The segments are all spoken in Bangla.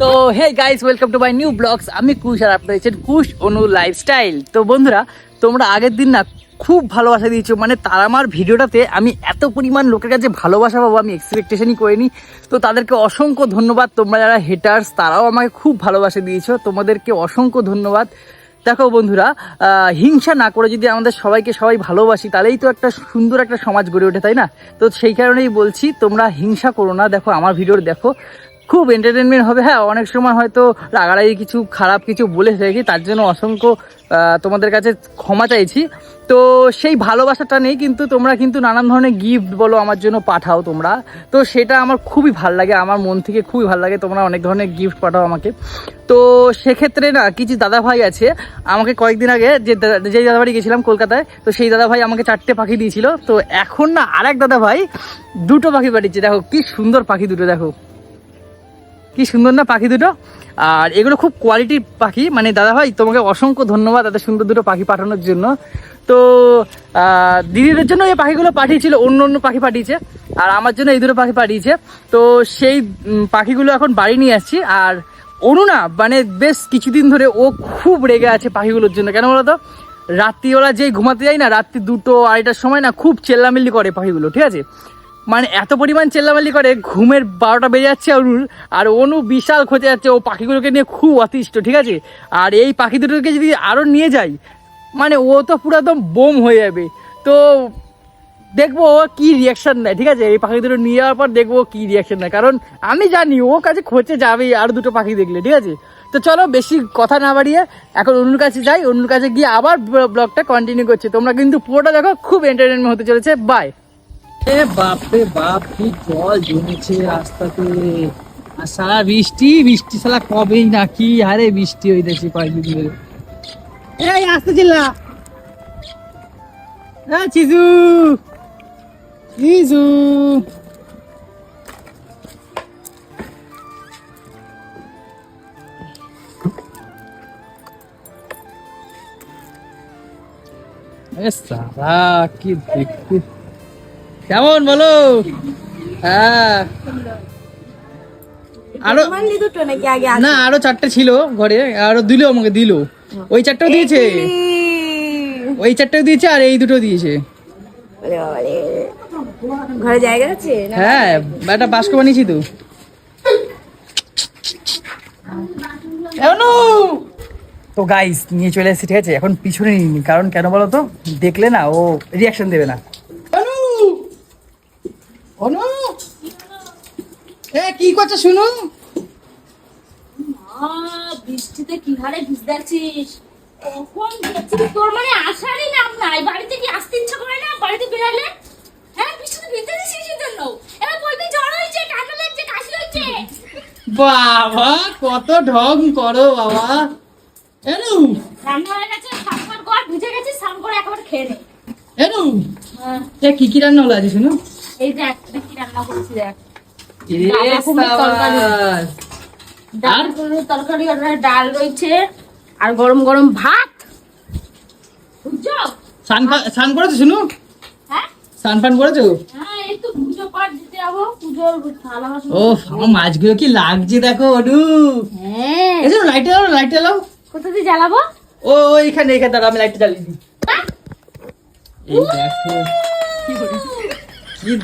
তো hey guys welcome to my new blogs আমি কুশ আর আপনারা হচ্ছেন কুশ অনু লাইফস্টাইল তো বন্ধুরা, তোমরা আগের দিন না খুব ভালোবাসা দিয়েছ। মানে তারা আমার ভিডিওটাতে আমি এত পরিমাণ লোকের কাছে ভালোবাসা পাবো, আমি এক্সপেকটেশনই করিনি। তো তাদেরকে অসংখ্য ধন্যবাদ। তোমরা যারা হেটার্স তারাও আমাকে খুব ভালোবাসা দিয়েছ। তোমাদেরকে অসংখ্য ধন্যবাদ। দেখো বন্ধুরা হিংসা না করে যদি আমাদের সবাইকে সবাই ভালোবাসি, তাহলেই তো একটা সুন্দর একটা সমাজ গড়ে ওঠে, তাই না? তো সেই কারণেই বলছি, তোমরা হিংসা করো না। দেখো, আমার ভিডিওর দেখো খুব এন্টারটেনমেন্ট হবে। হ্যাঁ অনেক সময় হয়তো রাগারাগি কিছু, খারাপ কিছু বলে ফেলেছি, তার জন্য অসংখ্য তোমাদের কাছে ক্ষমা চাইছি। তো সেই ভালোবাসাটা নেই, কিন্তু তোমরা কিন্তু নানান ধরনের গিফট বলো আমার জন্য পাঠাও তোমরা। তো সেটা আমার খুবই ভালো লাগে, আমার মন থেকে খুবই ভালো লাগে, তোমরা অনেক ধরনের গিফট পাঠাও আমাকে। তো সেক্ষেত্রে না, কিছু দাদা ভাই আছে, আমাকে কয়েকদিন আগে যে যেই দাদা বাড়ি গেছিলাম কলকাতায়, তো সেই দাদা ভাই আমাকে চারটে পাখি দিয়েছিল। তো এখন না আরেক দাদা ভাই দুটো পাখি পাঠিয়েছে, দেখো কি সুন্দর পাখি দুটো, দেখো। কি সুন্দর না পাখি দুটো? আর এগুলো খুব কোয়ালিটির পাখি। মানে দাদা ভাই, তোমাকে অসংখ্য ধন্যবাদ এত সুন্দর দুটো পাখি পাঠানোর জন্য। তো দিদিদের জন্য এই পাখিগুলো পাঠিয়েছিল, অন্য অন্য পাখি পাঠিয়েছে। আর আমার জন্য এই দুটো পাখি পাঠিয়েছে। তো সেই পাখিগুলো এখন বাড়ি নিয়ে আসছি। আর না মানে বেশ কিছুদিন ধরে ও খুব রেগে আছে পাখিগুলোর জন্য। কেন বলতো? রাত্রিবেলা যেই ঘুমাতে যাই না, রাত্রি দুটো আড়াইটার সময় না খুব চেল্লামিল্লি করে পাখিগুলো, ঠিক আছে? মানে এত পরিমাণ চেল্লামাল্লি করে, ঘুমের বারোটা বেজে যাচ্ছে অনুর আর অনু বিশাল খোঁজে যাচ্ছে ও পাখিগুলোকে নিয়ে খুব অতিষ্ঠ, ঠিক আছে? আর এই পাখি দুটোকে যদি আরও নিয়ে যাই মানে ও তো পুরো একদম বোম হয়ে যাবে। তো দেখব ও কী রিয়াকশান নেয়, ঠিক আছে? এই পাখি দুটো নিয়ে যাওয়ার পর দেখব কী রিয়াকশান নেয়, কারণ আমি জানি ও কাছে খোঁজে যাবেই আর দুটো পাখি দেখলে, ঠিক আছে? তো চলো বেশি কথা না বাড়িয়ে, এখন অন্যর কাছে যাই অন্যর কাছে গিয়ে আবার ব্লগটা কন্টিনিউ করছে। তোমরা কিন্তু পুরোটা দেখো, খুব এন্টারটেনমেন্ট হতে চলেছে। বাই বাপরে বাপ, কি জল জমেছে রাস্তাতে। আর সারা বৃষ্টি বৃষ্টি সালা কবেই না কি হারে বৃষ্টি হইতেছে কয়েকদিন ধরে। এই, আসতে চিল্লা। হ্যাঁ চিজু। চিজু। সারা কি দেখতে কেমন বলো? হ্যাঁ। আরও মানলি দুটো নাকি আগে আছে? না আরও চারটে ছিল ঘরে আরও দিলো আমাকে দিলো। ওই চারটেও দিয়েছে। ওই চারটেও দিয়েছে আর এই দুটো দিয়েছে। ঘরে জায়গা আছে হ্যাঁ একটা বাস্ক বানিয়েছি তো। গাইস নিয়ে চলে এসেছি ঠিক আছে? এখন পিছনে নিইনি কারণ কেন বলো তো? দেখলে না ও রিয়াকশন দেবে না। অনু? এ কি করছ শুনু? বৃষ্টিতে কি হারে ভিজদাচ্ছিস? কখন গেছিস তোর মানে আসারই নাম নাই। বাড়িতে কি আসতে ইচ্ছা করে না বাড়িতে বেরালে? হ্যাঁ বৃষ্টিতে ভিজতে দিছিস জন্য। এবার বলবি জ্বর হয়েছে ঠান্ডা লাগছে কাশি হচ্ছে বাবা কত ঢং করো বাবা। এনু? রান্না হয়ে গেছে সাতবার কর ভিজে গেছিস স্নান করে একেবারে খেয়ে নে। এনু? হ্যাঁ, কি কি রান্না হলো আজ শুনো? এই দেখ রান্না করেছি দেখ। ডাল কুমড়োর তরকারি। আর? ডাল রয়েছে আর গরম গরম ভাত। বুঝছ? স্নান করেছ শুনু? হ্যাঁ? স্নান ফান করেছ? হ্যাঁ ও আমার মাছগুলো কি লাগছে দেখো অনু। হ্যাঁ। লাইটে কোথা দিয়ে জ্বালাবো? ও এইখানে দাঁড়া আমি লাইটটা জ্বালিয়ে দিই। এই দেখো। কি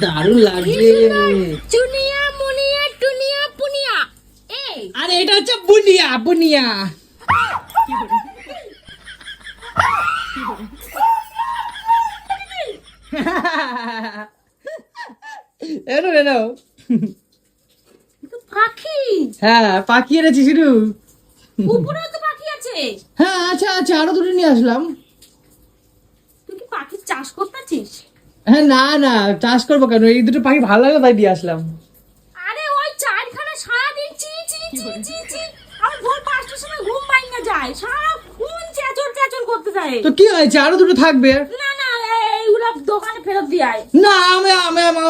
দারুণ লাগছে। চুনিয়া মুনিয়া টুনিয়া পুনিয়া। এই। আরে এটা হচ্ছে বুনিয়া বুনিয়া। এনো এনো। পাখি। হ্যাঁ পাখি এনেছি শুরু উপরেও তো পাখি আছে। হ্যাঁ আচ্ছা আচ্ছা আরও দুটো নিয়ে আসলাম। তুই কি পাখির চাষ করতেছিস হ্যাঁ না না চাষ করব কেন? এই দুটো পাখি ভালো লাগে তাই দিয়ে আসলাম। আরে ওই চারখানা সারাদিন চি চি চি চি চি। আমার ভোর পাঁচটার সময় ঘুম ভাঙা যায়। সারাক্ষণ চেঁচর চেঁচর করতে যায়। তো কি হয়েছে? আরও দুটো থাকবে? না না এইগুলো দোকানে ফেরত দিয়ে আয়। না আমি আমি আমি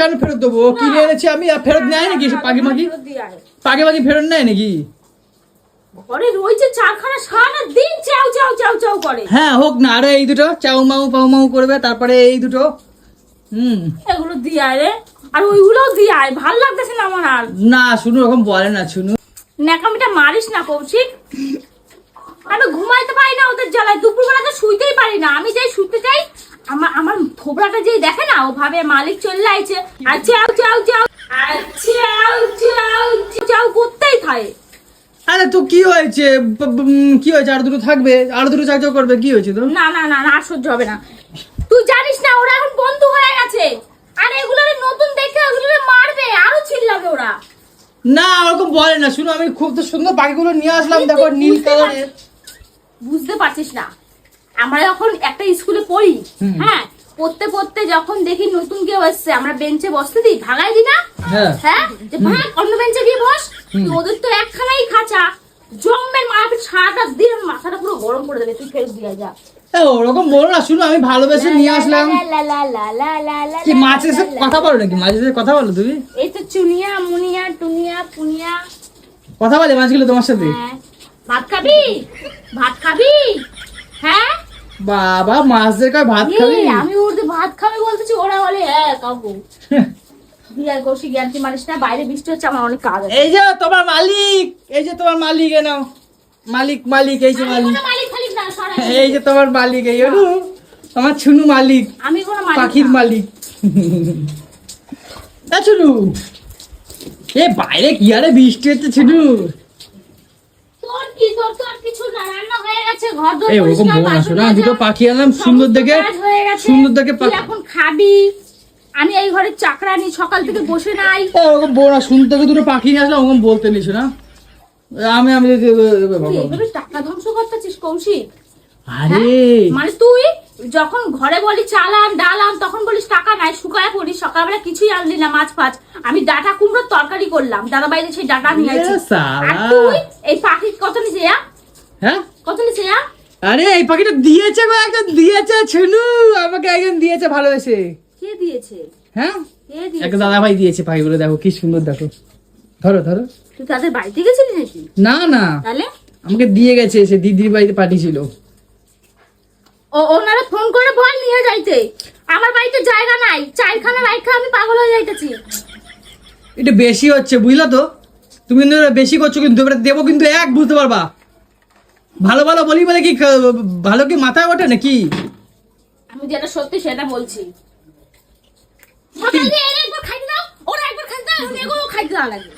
কেন ফেরত দেবো? কিনে এনেছি আমি আর ফেরত নেয় নাকি পাখি মাখি? পাখি মাখি ফেরত নেয় নাকি? ঘরে রয়েছে চারখানা সারা দিন চাও চাও চাও চাও করে। হ্যাঁ হোক না আরও এই দুটো চাউ মাউ পাউ মাউ করবে তারপরে এই দুটো হুম। এগুলো দিয়ে আয় রে। আর ওইগুলোও দিয়ে আয় ভালো লাগতেছে না আমার আর। না শুনু ওরকম বলে না শুনু। ন্যাকামিটা মারিস না কৌশিক। আমি ঘুমাইতে পারি না ওদের জ্বালায় দুপুরবেলা তো শুইতেই পারি না। আমি যাই শুতে যাই আমার আমার থোবড়াটা যে দেখে না ও ভাবে মালিক চলে আইছে। আর চাও চাও চাও আর চাও চাও চাও করতেই থাকে। আরে তো কি হয়েছে? কি হয়েছে? আর দুটো থাকবে? আর দুটো চাকচক করবে? কি হয়েছে তো না না না না আর সহ্য হবে না। তুই জানিস না ওরা এখন বন্ধু হয়ে গেছে। আর এগুলো নতুন দেখে ওগুলো মারবে আরও চিল্লাবে ওরা। না ওরকম বলে না। শুনো আমি খুব তো সুন্দর পাখিগুলো নিয়ে আসলাম দেখো নীল কালারের। বুঝতে পারছিস না। আমরা যখন একটা স্কুলে পড়ি হ্যাঁ পড়তে পড়তে যখন দেখি নতুন কেউ এসছে আমরা বেঞ্চে বসতে দিই ভাগাই দিই না? হ্যাঁ। হ্যাঁ যে ভাগ অন্য বেঞ্চে গিয়ে বস। ওদের তো একখানাই খাঁচা। জম্মের মারাপিট সারাটা দিন মাথাটা পুরো গরম করে দেবে তুই ফেরত দিয়ে যা। ওরকম বলো না শুনো আমি ভালোবেসে নিয়ে আসলাম। কি লা মাছের সাথে কথা বলো নাকি? কথা বলো তুমি। এই তো চুনিয়া মুনিয়া টুনিয়া পুনিয়া। কথা বলে মাছগুলো তোমার সাথে। হ্যাঁ। ভাত খাবি? ভাত খাবি? হ্যাঁ? বাবা মাছদের কয় ভাত খাবি? আমি ওদের ভাত খাবে বলতেছি ওরা বলে হ্যাঁ কাকু বিয়ার কৌশি জ্ঞানটি মারিস না বাইরে বৃষ্টি হচ্ছে আমার অনেক কাজ এই যে তোমার মালিক এই যে তোমার মালিক এ নাও। মালিক মালিক এই যে মালিক। না এই যে তোমার মালিক এই আমার ছুনু মালিক। আমি কোনো পাখির মালিক। তা ছুনু এ বাইরে কি আরে বৃষ্টি হচ্ছে ছুনু? না হয়ে না পাখি আনলাম সুন্দর দেখে। সুন্দর দেখে এখন খাবি। আমি এই ঘরে চাকরা চাকরানি সকাল থেকে বসে নাই। ওরকম বলো না সুন্দর দেখে দুটো পাখি নিয়ে আসলাম ওরকম বলতে নিছো না আমি আমি টাকা ধ্বংস করতেছিস কৌশিক। আরে! মানে তুই যখন ঘরে বলি চালান ডালান তখন বলিস টাকা নাই শুকায় পড়িস সকালবেলা কিছুই আনলি না মাছ ফাছ। আমি ডাটা কুমড়োর তরকারি করলাম দাদা বাইরে সেই ডাটা নিয়ে আর তুই এই পাখি কত নিছে হ্যাঁ? কত নিছে আরে এই পাখিটা দিয়েছে গো একজন দিয়েছে ছুনু! আমাকে একজন দিয়েছে ভালোবেসে। কে দিয়েছে? হ্যাঁ? কে দিয়েছে? একটা দাদা ভাই দিয়েছে পাখিগুলো দেখো কি সুন্দর দেখো। ধরো ধরো। তুই তাদের বাড়িতে গেছিলি নাকি? না না। তাহলে? আমাকে দিয়ে গেছে সে দিদির বাড়িতে পাঠিয়েছিল। ও ওনারা ফোন করে বল নিয়ে যাইতে। আমার বাড়িতে জায়গা নাই চারখানা রাইখা আমি পাগল হয়ে যাইতেছি। এটা বেশি হচ্ছে বুঝলা তো? তুমি কিন্তু বেশি করছ কিন্তু এবারে দেবো কিন্তু এক বুঝতে পারবা? ভালো ভালো বলি বলে কি ভালো কি মাথায় ওঠে নাকি? আমি যেটা সত্যি সেটা বলছি। সকালে এনে একবার খাইতে দাও ওরা একবার খাইতে দাও এগুলো খাইতে দেওয়া লাগে।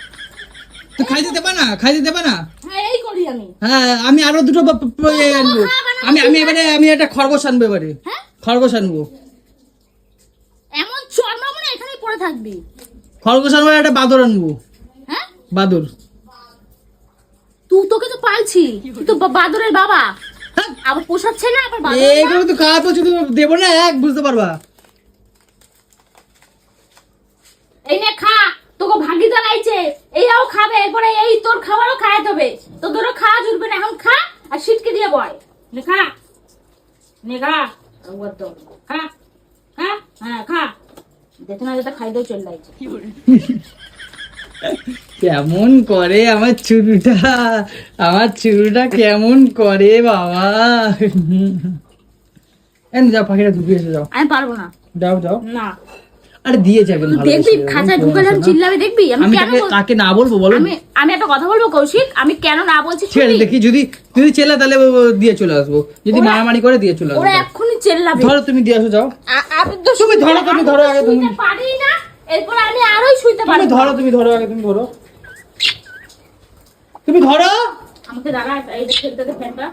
তো খাইতে দেবা না? খাইতে দেবা না? হ্যাঁ আমি। হ্যাঁ আরও দুটো ব- এ আনব। আমি আমি এবারে আমি একটা খরগোশ আনব এবারে। হ্যাঁ? খরগোশ আনব। এমন চর্মা পড়ে থাকবি। খরগোশ আনব একটা বাদর আনব। হ্যাঁ? বাদর। তুই তোকে তো পালছি তুই তো বাদরের বাবা। হ্যাঁ, আবার পোষাচ্ছে না আবার বাদরের এইগুলো তো খাওয়া তো শুধু দেবো না এক বুঝতে পারবা। এই নে খা। তোকে ভাগি জ্বালাইছে এইও খাবে এরপরে এই তোর খাবারও খায় তবে তো তোরও খাওয়া জুড়বে না এখন খা আর সিটকে দিয়ে বয়। নে খা। নে খা। খা। খা। হ্যাঁ খা। দেখে না যেটা খাই দিয়ে চলে যাইছে কেমন করে আমার চুরুটা আমার চুরুটা কেমন করে বাবা? যাও পাখিটা ঢুকে এসে যাও। আমি পারব না। যাও যাও। না। আরে একজন তুই দেখবি ওরকম খাঁচায় করো ঢুকে না, যখন শোনা। চিল্লাবে দেখবি? আমি কেন তাকে না বলব বলো। আমি আমি একটা কথা বলব কৌশিক? আমি কেন না বলছি ঠিক আছে দেখি যদি যদি চেলা তাহলে দিয়ে চলে আসব। যদি মারামারি করে দিয়ে চলে ওরা আসব। এক্ষুনি চেল্লাবে। ধরো তুমি দিয়ে আসো যাও। আমি তো তুমি ধরো, তুমি ধরো আগে তুমি। পারি না। এরপর আমি আরোই শুইতে তুমি ধরো তুমি ধরো আগে তুমি ধরো। তুমি ধরো। আমাকে দাঁড়া এই ফ্যানটা।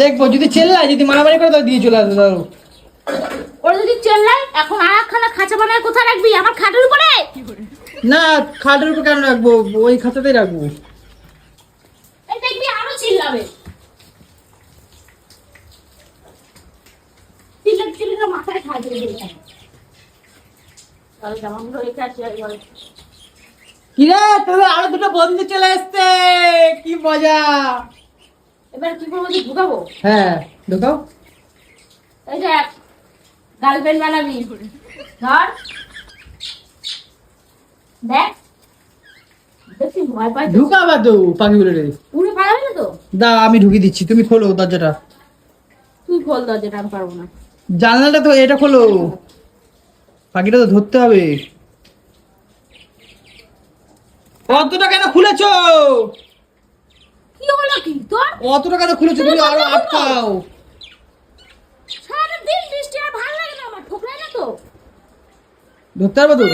দেখব যদি চেল্লায় যদি মারামারি করে তাহলে দিয়ে চলে আসবে ওরা যদি চেল্লায় এখন আর একখানা খাঁচা বানায় কোথায় রাখবি? আমার খাটের উপরে? না খাটের উপর কেন রাখব? ওই রাখব। এই দেখবি আরও চিল্লাবে। চিল্লাতে চিল্লাতে মাথায় খাই দিয়ে তাহলে জামাগুলো রেখে আসি একবার কিরে তোদের আরও দুটো বন্ধু চলে এসছে। কি মজা। এবার কি করব ঢুকাবো? হ্যাঁ দেখাও এই গার্লফ্রেন্ড বানাবি। ধর। দেখ। দেখছি ভয় পাই তো। ঢুকাবা তো পাখিগুলো উড়ে পালাবে তো? দা আমি ঢুকিয়ে দিচ্ছি। তুমি খোলো দরজাটা। তুই খোল দরজাটা আমি পারব না। জানলাটা তো এটা খোলো। পাখিটা তো ধরতে হবে। অতটা কেন খুলেছো? কি হলো কি তোর? অতটা কেন খুলেছো? তুমি আরও আটকাও। সারা দিন বৃষ্টি আর ভালো লাগে না আমার ঠোকরাই না তো ধরতে পারব তো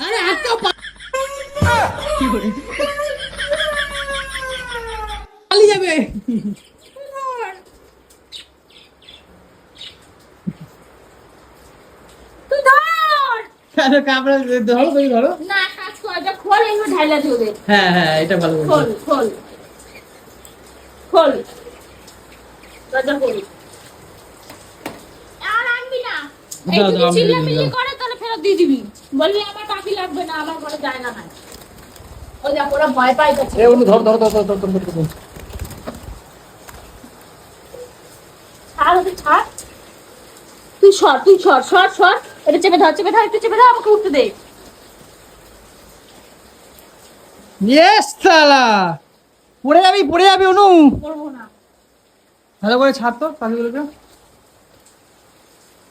আরে আটকাও পা- পালিয়ে যাবে। তুই কামড়া ধরো তুমি ধরো না কাজ কর এটা খোল এগুলো ঢাইলা হ্যাঁ হ্যাঁ এটা ভালো খোল খোল। দরজা খোল আর আনবি না। চিল্লামিল্লি করে তাহলে ফেরত দিয়ে দিবি। বলবি আমার পাখি লাগবে না আমার ঘরে জায়গা নাই। ওই দেখ ওরা ভয় পাই গেছে এ বন্ধু ধর ধর ধর ধর ধর ধর ধর, ধর। ছাড় ওকে ছাড়। তুই সর তুই সর সর সর। এটা চেপে ধর চেপে ধর একটু চেপে ধর আমাকে উঠতে দে। ইয়েস সালা পড়ে যাবি পড়ে যাবি অনু। করব না। ভালো করে ছাড় তো পাখিগুলোকে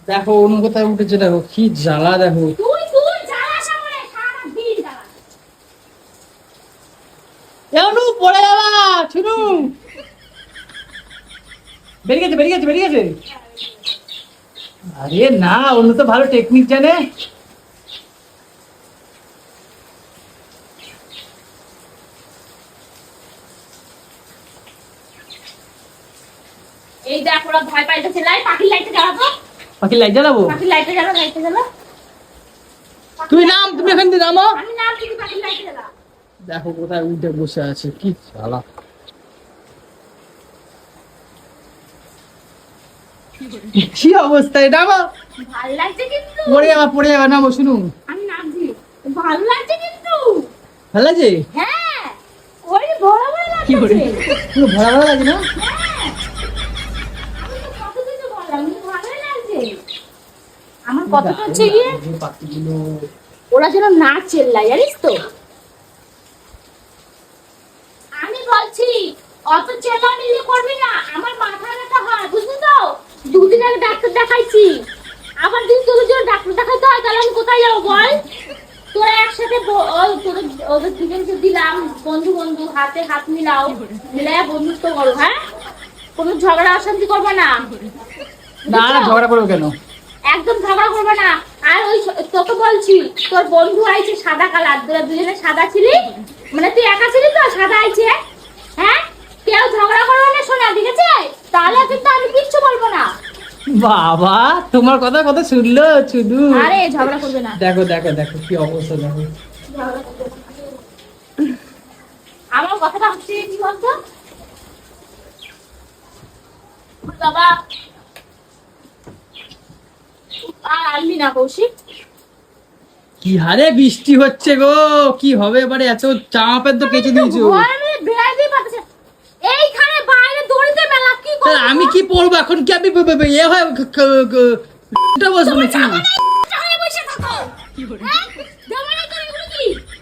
দেখো অনু কোথায় উঠেছে দেখো কি জ্বালা দেখো। পড়ে যাবা বেরিয়ে গেছে বেরিয়ে গেছে বেরিয়ে গেছে। আরে না অন্য তো ভালো টেকনিক জানে এই দেখ ওরা পাখির লাইটে জ্বালাবো। লাইট জ্বালাবো? পাখির লাইটে জ্বালা লাইটে জ্বালা তুই নাম তুমি এখান থেকে নামো। আমি নাম পাখির লাইটে দেখো কোথায় উঠে বসে আছে কি জ্বালা। কি অবস্থা এটা আমার ভালো লাগছে কিন্তু। পড়ে যাবা পড়ে যাবা নামো শুনু আমি ভালো লাগছে কিন্তু। ভালো আছে হ্যাঁ। ওই বড় বড় কি করে লাগছে। পুরো ভরা ভরা লাগে না হ্যাঁ আমি তো কত কিছু বললাম কিন্তু ভালোই লাগছে আমার কথাটা হচ্ছে গিয়ে ওরা যেন না চেল্লায় জানিস তো? আমি বলছি অত চেল্লামিল্লি করবি না আমার মাথা ব্যথা হয় বুঝলি তো? দুদিন আগে ডাক্তার দেখাইছি। আবার তোদের জন্য ডাক্তার দেখাইতে হয় তাহলে আমি কোথায় যাব বল? তোরা একসাথে তোদের ওদের দুজনকে দিলাম বন্ধু বন্ধু হাতে হাত মিলাও মিলাই বন্ধুত্ব করো হ্যাঁ? কোনো ঝগড়া অশান্তি করব না। না না ঝগড়া করব কেন? একদম ঝগড়া করবে না। আর ওই তোকে বলছি তোর বন্ধু আইছে সাদা কালার তোরা দুজনে সাদা ছিলি? মানে তুই একা ছিলি তো সাদা আইছে? হ্যাঁ? কেউ ঝগড়া করবে না শোনা ঠিক আছে তাহলে কিন্তু আমি কিচ্ছু বলব না। বাবা তোমার কথা কথা শুনলো শুধু। আরে ঝগড়া করবে না। দেখো দেখো দেখো কি অবস্থা দেখো। আমার কথাটা হচ্ছে কি বলতো? বাবা আর আনবি না কৌশিক। কি হারে বৃষ্টি হচ্ছে গো কি হবে এবারে? এত চাপের তো কেচে দিয়েছ। এইখানে বাইরে দড়িতে মেলা কি আমি কি পরবো এখন? কি আমি ইয়ে হয় এটা বসবো নাকি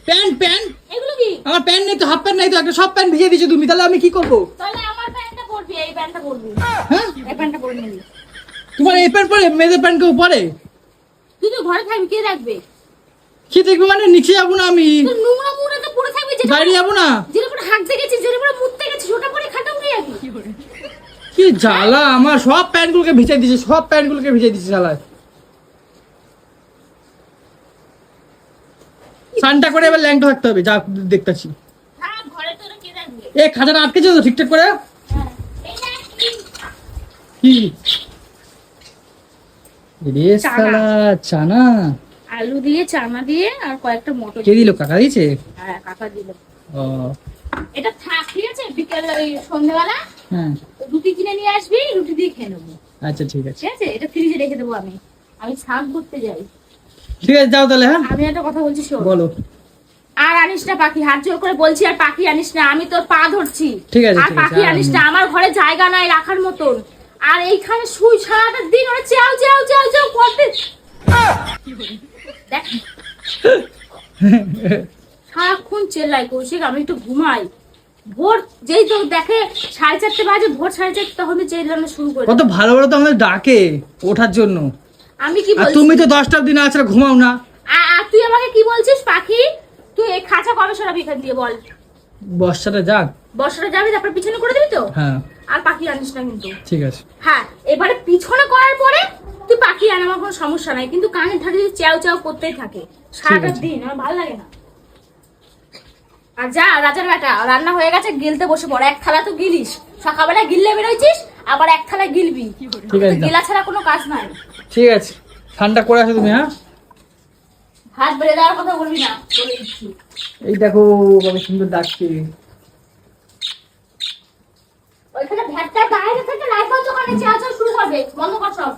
প্যান্ট প্যান্ট এগুলো কি? আমার প্যান্ট নেই তো হাফ প্যান্ট নেই তো একটা সব প্যান্ট ভিজিয়ে দিয়েছ তুমি। তাহলে আমি কি করব? তাহলে আমার প্যান্টটা পরবি এই প্যান্টটা পরবি। হ্যাঁ? এই প্যান্টটা পরে নিবি। তোমার এই প্যান্ট পরে মেয়েদের প্যান্ট কেউ পরে? তুই তো ঘরে থাকবি কে রাখবে? কি দেখব মানে? নিচে যাব না আমি। নোংরা মুড়াতে পড়ে থাকবি যেটা বাইরে যাব না। যেটা পরে হাঁটতে গেছিস যেটা পরে মুততে গেছিস ওটা পরে যাবি। কি জ্বালা আমার সব প্যান্ট গুলোকে ভিজাই দিয়েছে সব প্যান্ট গুলোকে ভিজাই দিয়েছে জ্বালায় স্নানটা করে এবার ল্যাংটা থাকতে হবে যা দেখতেছি। হ্যাঁ এ খাঁচাটা আটকেছে তো ঠিকঠাক করে? হ্যাঁ কি? কি রে সালা চানা। আলু দিয়ে চানা দিয়ে আর কয়েকটা মটর কে দিল কাকা দিয়েছে? হ্যাঁ কাকা দিল। ও। এটা থাক ঠিক আছে? বিকেল ওই সন্ধ্যাবেলা হ্যাঁ। রুটি কিনে নিয়ে আসবি রুটি দিয়ে খেয়ে নেব। আচ্ছা ঠিক আছে। ঠিক আছে? এটা ফ্রিজে রেখে দেবো আমি। আমি শাক করতে যাই। ঠিক আছে যাও তাহলে হ্যাঁ? আমি একটা কথা বলছি শোন। বলো। আর আনিস না পাখি। হাত জোর করে বলছি আর পাখি আনিস না। আমি তোর পা ধরছি। ঠিক আছে, আর পাখি আনিস না। আমার ঘরে জায়গা নাই রাখার মতন। আর এইখানে শুই সারাটা দিন ওরা চেয়াও চেয়াও চেয়াও চেয়াও করতে। দেখ। সারাক্ষণ চেল্লাই কৌশিক আমি একটু ঘুমাই। ভোর যেই তো দেখে সাড়ে চারটে বাজে ভোর সাড়ে চারটে তখন তো চেল্লানো শুরু করে কত ভালো ভালো তো আমাদের ডাকে ওঠার জন্য। আমি কি আর তুমি তো দশটার দিন আছে ঘুমাও না। আর তুই আমাকে কি বলছিস পাখি? তুই এই খাঁচা কবে সরাবি এখান দিয়ে বল। বর্ষাটা যাক। বর্ষাটা যাবি তারপর পিছনে করে দিবি তো? হ্যাঁ। আর পাখি আনিস না কিন্তু। ঠিক আছে। হ্যাঁ এবারে পিছনে করার পরে তুই পাখি আন আমার কোনো সমস্যা নাই। কিন্তু কানে ধারে যদি চ্যাও চ্যাও করতেই থাকে। সারাটা দিন আমার ভালো লাগে না। আর যা রাজার বেটা রান্না হয়ে গেছে গিলতে বসে পড়। এক থালা তো গিলিস। সকালবেলা গিললে বেরোইছিস আবার এক থালা গিলবি। ঠিক আছে, গিলা ছাড়া কোনো কাজ নাই। ঠিক আছে। ঠান্ডা করে আসো তুমি হ্যাঁ? হাত বেড়ে দেওয়ার কথা বলবি না। এই দেখো কত সুন্দর ডাকছে। ওইখানে ভ্যাটটা বাইরে থেকে লাইট বন্ধ করে চেয়ে শুরু হবে বন্ধ কর সব।